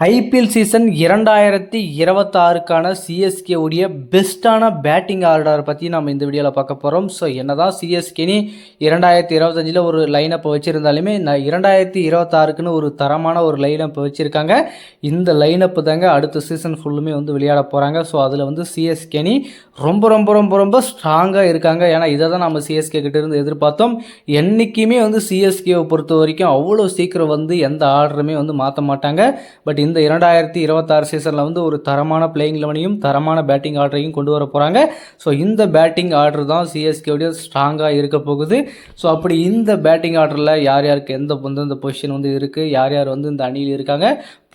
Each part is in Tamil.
ஐபிஎல் சீசன் இரண்டாயிரத்தி இருபத்தாறுக்கான சிஎஸ்கே உடைய பெஸ்ட்டான பேட்டிங் ஆர்டரை பற்றி நம்ம இந்த வீடியோவில் பார்க்க போகிறோம் ஸோ என்ன தான் சிஎஸ்கேனி இரண்டாயிரத்தி இருபத்தஞ்சில் ஒரு லைனப்பை வச்சுருந்தாலுமே நான் இரண்டாயிரத்தி இருபத்தாறுக்குன்னு ஒரு தரமான ஒரு லைனப்பை வச்சுருக்காங்க. இந்த லைனப்பு தாங்க அடுத்த சீசன் ஃபுல்லுமே வந்து விளையாட போகிறாங்க ஸோ அதில் வந்து சிஎஸ்கேனி ரொம்ப ரொம்ப ரொம்ப ரொம்ப ஸ்ட்ராங்காக இருக்காங்க. ஏன்னா இதை தான் நம்ம சிஎஸ்கே கிட்டேருந்து எதிர்பார்த்தோம். என்றைக்குமே வந்து சிஎஸ்கேவை பொறுத்த வரைக்கும் அவ்வளோ சீக்கிரம் வந்து எந்த ஆர்டருமே வந்து மாற்ற மாட்டாங்க. பட் இந்த இரண்டாயிரத்தி இருபத்தாறு சீசனில் வந்து ஒரு தரமான பிளேயிங் லெவனையும் தரமான பேட்டிங் ஆர்டரையும் கொண்டு வர போகிறாங்க ஸோ இந்த பேட்டிங் ஆர்டர் தான் சிஎஸ்கேவுடைய ஸ்ட்ராங்காக இருக்க போகுது. ஸோ அப்படி இந்த பேட்டிங் ஆர்டரில் யார் யாருக்கு எந்த எந்தெந்த பொசிஷன் வந்து இருக்குது யார் யார் வந்து இந்த அணியில் இருக்காங்க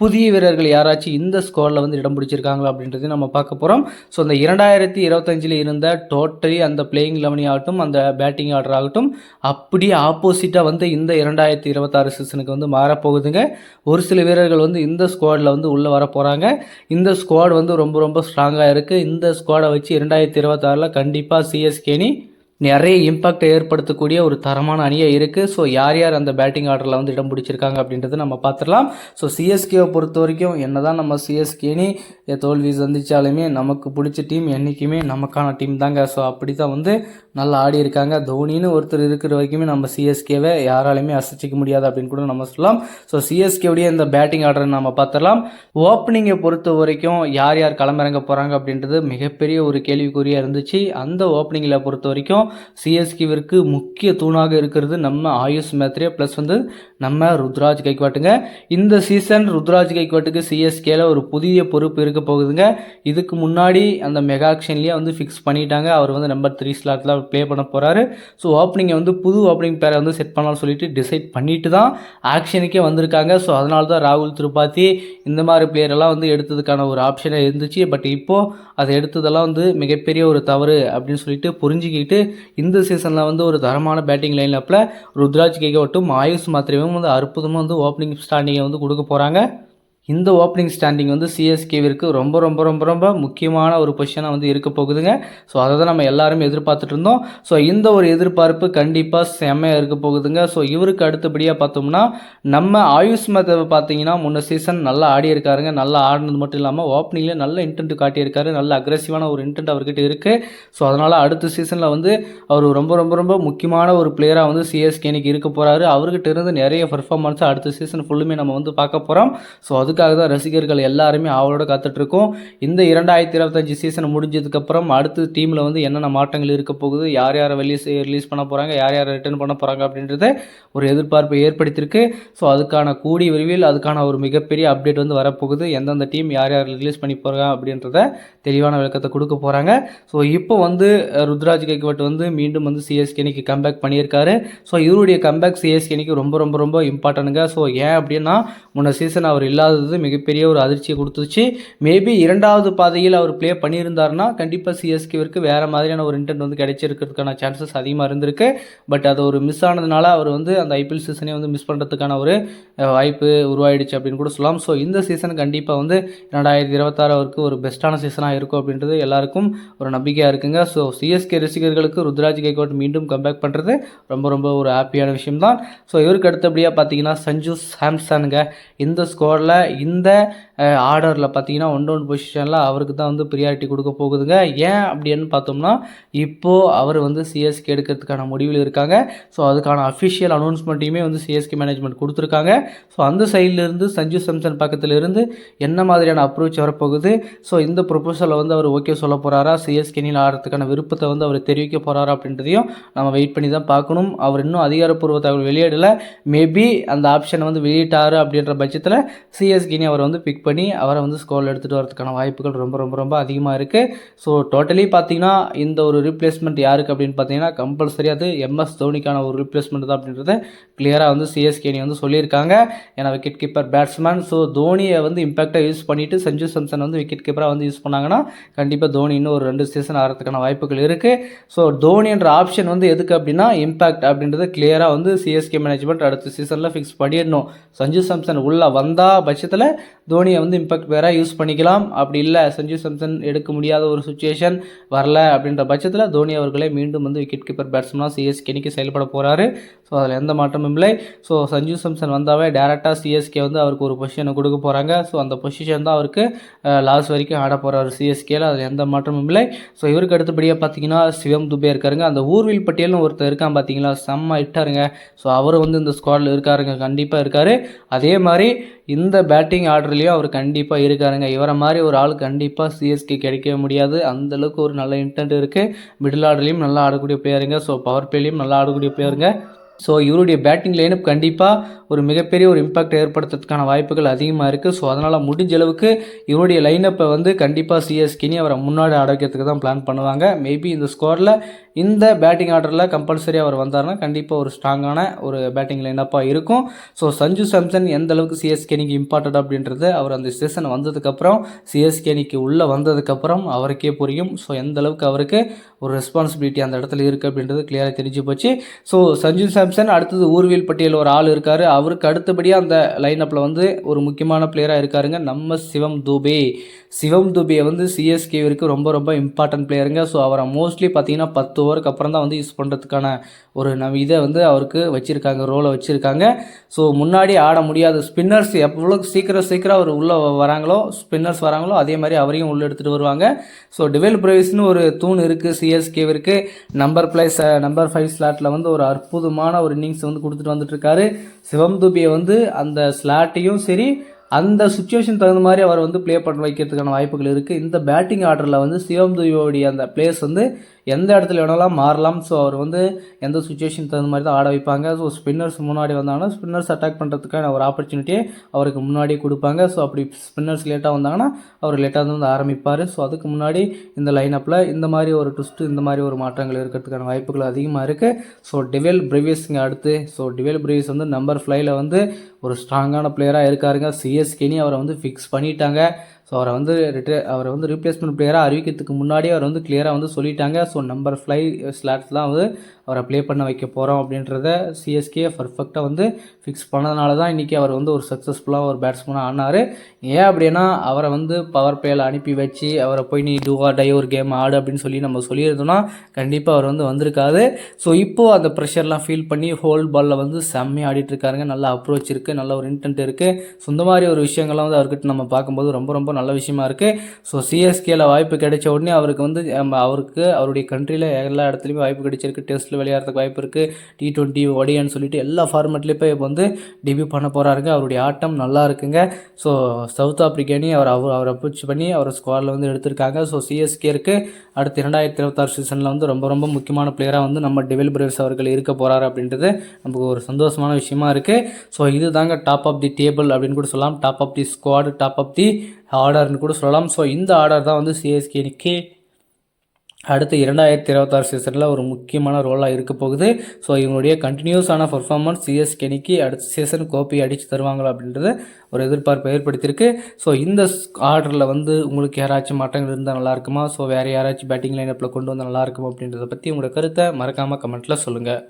புதிய வீரர்கள் யாராச்சும் இந்த ஸ்குவாடில் வந்து இடம் பிடிச்சிருக்காங்களா அப்படின்றதையும் நம்ம பார்க்க போகிறோம் ஸோ இந்த இரண்டாயிரத்தி இருபத்தஞ்சில் இருந்த டோட்டலி அந்த பிளேயிங் லெவனி ஆகட்டும் அந்த பேட்டிங் ஆர்டர் ஆகட்டும் அப்படியே ஆப்போசிட்டாக வந்து இந்த இரண்டாயிரத்தி இருபத்தாறு சீசனுக்கு வந்து மாறப்போகுதுங்க. ஒரு சில வீரர்கள் வந்து இந்த ஸ்குவாடில் வந்து உள்ளே வர போகிறாங்க இந்த ஸ்குவாட் வந்து ரொம்ப ரொம்ப ஸ்ட்ராங்காக இருக்குது இந்த ஸ்குவாடை வச்சு இரண்டாயிரத்தி இருபத்தாறில் கண்டிப்பாக சிஎஸ்கேனி நிறைய இம்பாக்டை ஏற்படுத்தக்கூடிய ஒரு தரமான அணியாக இருக்குது ஸோ யார் யார் அந்த பேட்டிங் ஆர்டரில் வந்து இடம் பிடிச்சிருக்காங்க அப்படின்றத நம்ம பார்த்துடலாம். ஸோ சிஎஸ்கேவை பொறுத்த வரைக்கும் என்ன தான் நம்ம சிஎஸ்கேனி தோல்வி சந்தித்தாலுமே நமக்கு பிடிச்ச டீம் என்றைக்குமே நமக்கான டீம் தாங்க. ஸோ அப்படி தான் வந்து நல்லா ஆடி இருக்காங்க. தோனின்னு ஒருத்தர் இருக்கிற வரைக்குமே நம்ம சிஎஸ்கேவை யாராலையுமே அசைச்சிக்க முடியாது அப்படின்னு கூட நம்ம சொல்லலாம். ஸோ சிஎஸ்கேவுடைய இந்த பேட்டிங் ஆர்டரை நம்ம பார்த்துடலாம். ஓப்பனிங்கை பொறுத்த வரைக்கும் யார் யார் களமிறங்க போகிறாங்க அப்படின்றது மிகப்பெரிய ஒரு கேள்விக்குறியாக இருந்துச்சு. அந்த ஓப்பனிங்கில் பொறுத்த வரைக்கும் சிஎஸ்கேவிற்கு முக்கிய தூணாக இருக்கிறது நம்ம ஆயுஷ் மேத்ரே ப்ளஸ் வந்து நம்ம ருத்ராஜ் கைக்வாட்டுங்க. இந்த சீசன் ருத்ராஜ் கைக்வாட்டுக்கு சிஎஸ்கேல ஒரு புதிய பொறுப்பு இருக்க போகுதுங்க. இதுக்கு முன்னாடி அந்த மெகா ஆக்ஷன்லேயே வந்து ஃபிக்ஸ் பண்ணிட்டாங்க. அவர் வந்து நம்பர் த்ரீ ஸ்லாட்டில் ப்ளே பண்ண போகிறாரு ஸோ ஓப்பனிங்கை வந்து புது ஓப்பனிங் பேரை வந்து செட் பண்ணலாம்னு சொல்லிட்டு டிசைட் பண்ணிட்டு தான் ஆக்ஷனுக்கே வந்திருக்காங்க. ஸோ அதனால தான் ராகுல் திரிபாதி இந்த மாதிரி பிளேயரெல்லாம் வந்து எடுத்ததுக்கான ஒரு ஆப்ஷனாக இருந்துச்சு. பட் இப்போது அதை எடுத்ததெல்லாம் வந்து மிகப்பெரிய ஒரு தவறு அப்படின்னு சொல்லிட்டு புரிஞ்சுக்கிட்டு இந்த சீசனில் வந்து ஒரு தரமான பேட்டிங் லைன் அப்பில் ருத்ராஜ் கேகவட்டும் ஆயுஷ் மாத்திரையும் வந்து அற்புதமாக வந்து ஓப்பனிங் ஸ்டாண்டிங்கை வந்து கொடுக்க போகிறாங்க இந்த ஓப்பனிங் ஸ்டாண்டிங் வந்து சிஎஸ்கேவிற்கு ரொம்ப ரொம்ப ரொம்ப ரொம்ப முக்கியமான ஒரு பொசிஷனாக வந்து இருக்க போகுதுங்க. ஸோ அதை தான் நம்ம எல்லாருமே எதிர்பார்த்துட்டு இருந்தோம். ஸோ இந்த ஒரு எதிர்பார்ப்பு கண்டிப்பாக செம்மையாக இருக்க போகுதுங்க. ஸோ இவருக்கு அடுத்தபடியாக பார்த்தோம்னா நம்ம ஆயுஷ் மதவை பார்த்தீங்கன்னா முன்ன சீசன் நல்லா ஆடி இருக்காருங்க நல்லா ஆடினது மட்டும் இல்லாமல் ஓப்பனிங்கில் நல்ல இன்டென்ட் காட்டியிருக்காரு. நல்ல அக்ரெசிவான ஒரு இன்டென்ட் அவர்கிட்ட இருக்குது ஸோ அதனால் அடுத்த சீசனில் வந்து அவர் ரொம்ப ரொம்ப ரொம்ப முக்கியமான ஒரு பிளேயராக வந்து சிஎஸ்கேனிக்கு இருக்க போகிறாரு அவர்கிட்ட இருந்து நிறைய பர்ஃபார்மன்ஸை அடுத்த சீசன் ஃபுல்லுமே நம்ம வந்து பார்க்க போகிறோம் ஸோ அது அதுக்காக தான் ரசிகர்கள் எல்லாருமே அவளோட காத்துட்ருக்கோம். இந்த இரண்டாயிரத்தி இருபத்தஞ்சி சீசன் முடிஞ்சதுக்கப்புறம் அடுத்த டீமில் வந்து என்னென்ன மாற்றங்கள் இருக்க போகுது யார் யாரை வெளியே ரிலீஸ் பண்ண போகிறாங்க யார் யாரை ரிட்டர்ன் பண்ண போகிறாங்க அப்படின்றத ஒரு எதிர்பார்ப்பை ஏற்படுத்தியிருக்கு. ஸோ அதுக்கான கூடி விரைவில் அதுக்கான ஒரு மிகப்பெரிய அப்டேட் வந்து வரப்போகுது. எந்தெந்த டீம் யார் யார் ரிலீஸ் பண்ணி போகிறாங்க அப்படின்றத தெளிவான விளக்கத்தை கொடுக்க போகிறாங்க ஸோ இப்போ வந்து ருத்ராஜ் கேக்வட் வந்து மீண்டும் வந்து சிஎஸ்கே அன்னைக்கு கம்பேக் பண்ணியிருக்காரு. ஸோ இவருடைய கம்பேக் சிஎஸ்கே அன்னைக்கு ரொம்ப ரொம்ப ரொம்ப இம்பார்ட்டனுங்க ஸோ ஏன் அப்படின்னா முன்ன சீசன் அவர் இல்லாதது மிகப்பெரிய ஒரு அதிர்ச்சியை கொடுத்துச்சு. மேபி இரண்டாவது பாதையில் அவர் ப்ளே பண்ணியிருந்தாருன்னா கண்டிப்பாக சிஎஸ்கேவிற்கு வேறு மாதிரியான ஒரு இன்டென்ட் வந்து கிடைச்சிருக்கிறதுக்கான சான்சஸ் அதிகமாக இருந்திருக்கு. பட் அது ஒரு மிஸ் ஆனதுனால அவர் வந்து அந்த ஐபிஎல் சீசனே வந்து மிஸ் பண்ணுறதுக்கான ஒரு வாய்ப்பு உருவாயிடுச்சு அப்படின்னு கூட சொல்லலாம். ஸோ இந்த சீசன் கண்டிப்பாக வந்து ரெண்டாயிரத்தி இருபத்தாறு அவருக்கு ஒரு பெஸ்ட்டான சீசனாக இருக்கும் அப்படின்றது எல்லாருக்கும் ஒரு நம்பிக்கையாக இருக்குங்க. ஸோ சிஎஸ்கே ரசிகர்களுக்கு ருத்ராஜ் கேக்வாட் மீண்டும் கம்பேக் பண்ணுறது ரொம்ப ரொம்ப ஒரு ஹாப்பியான விஷயம் தான் ஸோ இவருக்கு அடுத்தபடியாக பார்த்தீங்கன்னா சஞ்சு சாம்சனுங்க. இந்த ஸ்கோரில் இந்த ஆர்டரில் பார்த்தீங்கன்னா ஒன் டவுன் பொசிஷனில் அவருக்கு தான் வந்து ப்ரியாரிட்டி கொடுக்க போகுதுங்க. ஏன் அப்படின்னு பார்த்தோம்னா இப்போது அவர் வந்து சிஎஸ்கே எடுக்கிறதுக்கான முடிவில் இருக்காங்க. ஸோ அதுக்கான அஃபிஷியல் அனௌன்ஸ்மெண்ட்டையுமே வந்து சிஎஸ்கே மேனேஜ்மெண்ட் கொடுத்துருக்காங்க. ஸோ அந்த சைட்லேருந்து சஞ்சு சம்சன் பக்கத்தில் இருந்து என்ன மாதிரியான அப்ரோச் வரப்போகுது? ஸோ இந்த ப்ரொபோசலை வந்து அவர் ஓகே சொல்ல போகிறாரா சிஎஸ்கேனில் ஆடுறதுக்கான விருப்பத்தை வந்து அவர் தெரிவிக்க போகிறாரா அப்படின்றதையும் நம்ம வெயிட் பண்ணி தான் பார்க்கணும். அவர் இன்னும் அதிகாரப்பூர்வ தகவல் வெளியிடலை. மேபி அந்த ஆப்ஷனை வந்து வெளியிட்டார் அப்படின்ற பட்சத்தில் சிஎஸ்கினி அவர் வந்து பிக் பண்ணி அவரை வந்து ஸ்கோரில் எடுத்துகிட்டு வரதுக்கான வாய்ப்புகள் ரொம்ப ரொம்ப ரொம்ப அதிகமாக இருக்குது ஸோ டோட்டலி பார்த்தீங்கன்னா இந்த ஒரு ரீப்ளேஸ்மெண்ட் யாருக்கு அப்படின்னு பார்த்தீங்கன்னா கம்பல்சரி அது எம்எஸ் தோனிக்கான ஒரு ரீப்ளேஸ்மெண்ட் தான் அப்படின்றத கிளியராக வந்து சிஎஸ்கேனி வந்து சொல்லியிருக்காங்க. ஏன்னா விக்கெட் கீப்பர் பேட்ஸ்மேன் ஸோ தோனியை வந்து இம்பாக்டாக யூஸ் பண்ணிவிட்டு சஞ்சு சம்சன் வந்து விக்கெட் கீப்பராக வந்து யூஸ் பண்ணாங்கன்னா கண்டிப்பாக தோனி இன்னும் ஒரு ரெண்டு சீசன் ஆகிறதுக்கான வாய்ப்புகள் இருக்குது ஸோ தோனின்ற ஆப்ஷன் வந்து எதுக்கு அப்படின்னா இம்பாக்ட் அப்படின்றத கிளியராக வந்து சிஎஸ்கே மேனேஜ்மெண்ட் அடுத்த சீசனில் ஃபிக்ஸ் பண்ணிடணும். சஞ்சு சாம்சன் உள்ளே வந்தால் பட்சத்தில் பட்சத்தில் தோனியை வந்து இம்பாக்ட் பிளேயராக யூஸ் பண்ணிக்கலாம். அப்படி இல்லை சஞ்சு சாம்சன் எடுக்க முடியாத ஒரு சுச்சுவேஷன் வரல அப்படின்ற பட்சத்தில் தோனி அவர்களே மீண்டும் வந்து விக்கெட் கீப்பர் பேட்ஸ்மனாக சிஎஸ்கேனிக்கு செயல்பட போகிறாரு ஸோ அதில் எந்த மாற்றமும் இல்லை. ஸோ சஞ்சு சாம்சன் வந்தாவே டேரெக்டாக சிஎஸ்கே வந்து அவருக்கு ஒரு பொசிஷனை கொடுக்க போகிறாங்க ஸோ அந்த பொசிஷன் தான் அவருக்கு லாஸ்ட் வரைக்கும் ஆட போகிறார் சிஎஸ்கேல அதில் எந்த மாற்றமும் இல்லை. ஸோ இவருக்கு அடுத்தபடியாக பார்த்தீங்கன்னா சிவம் துபே இருக்காருங்க. அந்த ஊர்வில் பட்டியல்னு ஒருத்தர் இருக்கான் பார்த்தீங்களா செம்ம இட்டாருங்க ஸோ அவரும் வந்து இந்த ஸ்குவாடில் இருக்காருங்க. கண்டிப்பாக இருக்கார். அதே மாதிரி இந்த பேட்டிங் ஆர்டர்லேயும் அவர் கண்டிப்பாக இருக்காருங்க. இவரை மாதிரி ஒரு ஆள் கண்டிப்பாக சிஎஸ்கே கிடைக்கவே முடியாது. அந்தளவுக்கு ஒரு நல்ல இன்டென்ட் இருக்குது மிடில் ஆர்டர்லேயும் நல்லா ஆடக்கூடிய பிளேயருங்க ஸோ பவர் பிளேலையும் நல்லா ஆடக்கூடிய பிளேயருங்க ஸோ இவருடைய பேட்டிங் லைனப் கண்டிப்பாக ஒரு மிகப்பெரிய ஒரு இம்பாக்ட் ஏற்படுத்துறதுக்கான வாய்ப்புகள் அதிகமாக இருக்குது ஸோ அதனால் முடிஞ்ச அளவுக்கு இவருடைய லைனப்பை வந்து கண்டிப்பாக சிஎஸ்கினி அவரை முன்னாடி ஆட வைக்கிறதுக்கு தான் பிளான் பண்ணுவாங்க. மேபி இந்த ஸ்கோரில் இந்த பேட்டிங் ஆர்டரில் கம்பல்சரி அவர் வந்தார்னா கண்டிப்பாக ஒரு ஸ்ட்ராங்கான ஒரு பேட்டிங் லைனப்பாக இருக்கும். ஸோ சஞ்சு சாம்சன் எந்த அளவுக்கு சிஎஸ்கேனிக்கு இம்பார்ட்டட் அப்படின்றது அவர் அந்த சீசன் வந்ததுக்கப்புறம் சிஎஸ்கேனிக்கு உள்ளே வந்ததுக்கப்புறம் அவருக்கே புரியும். ஸோ எந்த அளவுக்கு அவருக்கு ஒரு ரெஸ்பான்சிபிலிட்டி அந்த இடத்துல இருக்குது அப்படின்றது கிளியராக தெரிஞ்சு போச்சு. ஸோ சஞ்சு சாம்சன் அடுத்தது ஊர்வியல் பட்டியல் ஒரு ஆள் இருக்கார். அவருக்கு அடுத்தபடியாக அந்த லைனப்பில் வந்து ஒரு முக்கியமான பிளேயராக இருக்காருங்க. நம்ம சிவம் தூபே. சிவம் தூபே வந்து சிஎஸ்கேவிற்கு ரொம்ப ரொம்ப இம்பார்ட்டன்ட் பிளேயருங்க ஸோ அவரை மோஸ்ட்லி பார்த்தீங்கன்னா பத்து ஓவருக்கு அப்புறம் தான் வந்து யூஸ் பண்ணுறதுக்கான ஒரு நம் இதை வந்து அவருக்கு வச்சுருக்காங்க ரோலை வச்சுருக்காங்க. ஸோ முன்னாடி ஆட முடியாத ஸ்பின்னர்ஸ் எவ்வளோ சீக்கிரம் சீக்கிரம் அவர் உள்ளே வராங்களோ ஸ்பின்னர்ஸ் வராங்களோ அதே மாதிரி அவரையும் உள்ளே எடுத்துகிட்டு வருவாங்க. ஸோ டிவெல் பிரேவிஸ்னு ஒரு தூண் இருக்குது சிஎஸ்கேவிற்கு நம்பர் பிளேஸ் நம்பர் ஃபைவ் ஸ்லாட்டில் வந்து ஒரு அற்புதமான ஒரு இன்னிங்ஸ் வந்து கொடுத்துட்டு வந்துட்டுருக்காரு. சிவம் துபியை வந்து அந்த ஸ்லாட்டையும் சரி அந்த சுச்சுவேஷன் தகுந்த மாதிரி அவர் வந்து ப்ளே பண்ண வைக்கிறதுக்கான வாய்ப்புகள் இருக்குது இந்த பேட்டிங் ஆர்டரில் வந்து சிவம் துபியோடைய அந்த பிளேஸ் வந்து எந்த இடத்துல வேணாலும் மாறலாம். ஸோ அவர் வந்து எந்த சுச்சுவேஷன் தகுந்த மாதிரி தான் ஆட வைப்பாங்க. ஸோ ஸ்பின்னர்ஸ் முன்னாடி வந்தாங்கன்னா ஸ்பின்னர்ஸ் அட்டாக் பண்ணுறதுக்கான ஒரு ஆப்பர்ச்சுனிட்டியை அவருக்கு முன்னாடி கொடுப்பாங்க. ஸோ அப்படி ஸ்பின்னர்ஸ் லேட்டாக வந்தாங்கன்னா அவர் லேட்டாக வந்து ஆரம்பிப்பார். ஸோ அதுக்கு முன்னாடி இந்த லைனப்பில் இந்த மாதிரி ஒரு ட்விஸ்ட்டு இந்த மாதிரி ஒரு மாற்றங்கள் இருக்கிறதுக்கான வாய்ப்புகள் அதிகமாக இருக்குது ஸோ டிவெல் பிரிவியஸ்ங்க அடுத்து ஸோ டிவெல் பிரிவியஸ் வந்து நம்பர் ஃப்ளைல வந்து ஒரு ஸ்ட்ராங்கான பிளேயராக இருக்காருங்க. சிஎஸ்கேனி அவரை வந்து ஃபிக்ஸ் பண்ணிட்டாங்க. ஸோ அவரை வந்து ரிட்டே அவரை வந்து ரீப்ளேஸ்மெண்ட் பிளேயராக அறிவிக்கிறதுக்கு முன்னாடியே அவர் வந்து கிளியராக வந்து சொல்லிட்டாங்க. ஸோ நம்பர் ஃப்ளை ஸ்லாட்ஸ் தான் வந்து அவரை ப்ளே பண்ண வைக்க போகிறோம் அப்படின்றத சிஎஸ்கே பர்ஃபெக்டாக வந்து ஃபிக்ஸ் பண்ணதுனால தான் இன்றைக்கி அவர் வந்து ஒரு சக்ஸஸ்ஃபுல்லாக ஒரு பேட்ஸ்மேனாக ஆனார். ஏன் அப்படின்னா அவரை வந்து பவர் பிளேயில் அனுப்பி வச்சு அவரை போய் நீ டூவா டை ஒரு கேம் ஆடு அப்படின்னு சொல்லி நம்ம சொல்லியிருந்தோம்னா கண்டிப்பாக அவர் வந்து வந்திருக்காது ஸோ இப்போது அந்த ப்ரெஷர்லாம் ஃபீல் பண்ணி ஹோல் பாலில் வந்து செம்மையாக ஆடிட்டு இருக்காருங்க. நல்ல அப்ரோச் இருக்குது நல்ல ஒரு இன்டென்ட் இருக்குது ஸோ இந்த மாதிரி ஒரு விஷயங்கள்லாம் வந்து அவர்கிட்ட நம்ம பார்க்கும்போது ரொம்ப ரொம்ப நல்லா நல்ல விஷயமா இருக்குது ஸோ சிஎஸ்கேல வாய்ப்பு கிடைச்ச உடனே அவருக்கு வந்து அவருக்கு அவருடைய கண்ட்ரியில் எல்லா இடத்துலையுமே வாய்ப்பு கிடைச்சிருக்கு. டெஸ்ட்டில் விளையாடுறதுக்கு வாய்ப்பு இருக்குது டி ட்வெண்ட்டி ஒடியான்னு சொல்லிட்டு எல்லா ஃபார்மெட்லேயும் போய் இப்போ வந்து டெபியூ பண்ண போகிறாருங்க அவருடைய ஆட்டம் நல்லா இருக்குங்க. ஸோ சவுத் ஆப்ரிக்கானே அவர் அவர் அவரை அப்ரோச் பண்ணி அவர் ஸ்குவாடில் வந்து எடுத்திருக்காங்க. ஸோ சிஎஸ்கே இருக்குது அடுத்து இரண்டாயிரத்தி இருபத்தாறு சீசனில் வந்து ரொம்ப ரொம்ப முக்கியமான பிளேயராக வந்து நம்ம டெவில் பிரேவர்ஸ் அவர்கள் இருக்க போகிறாரு அப்படின்றது நமக்கு ஒரு சந்தோஷமான விஷயமா இருக்குது ஸோ இது தாங்க டாப் ஆஃப் தி டேபிள் அப்படின்னு கூட சொல்லலாம். Top of the squad top of the ஆர்டர்னு கூட சொல்லலாம். ஸோ இந்த ஆர்டர் தான் வந்து சிஎஸ்கேனிக்கு அடுத்து இரண்டாயிரத்தி இருபத்தாறு சீசனில் ஒரு முக்கியமான ரோலாக இருக்க போகுது. ஸோ இவங்களுடைய கண்டினியூஸான பர்ஃபார்மன்ஸ் சிஎஸ்கேனிக்கு அடுத்த சீசன் கோப்பி அடித்து தருவாங்களா அப்படின்றத ஒரு எதிர்பார்ப்பை ஏற்படுத்தியிருக்கு. ஸோ இந்த ஆர்டரில் வந்து உங்களுக்கு யாராச்சும் மாற்றங்கள் இருந்தால் நல்லா இருக்குமா? ஸோ வேறு யாராச்சும் பேட்டிங் லைனப்பில் கொண்டு வந்தால் நல்லாயிருக்குமா அப்படின்றத பற்றி உங்களோட கருத்தை மறக்காமல் கமெண்ட்டில் சொல்லுங்கள்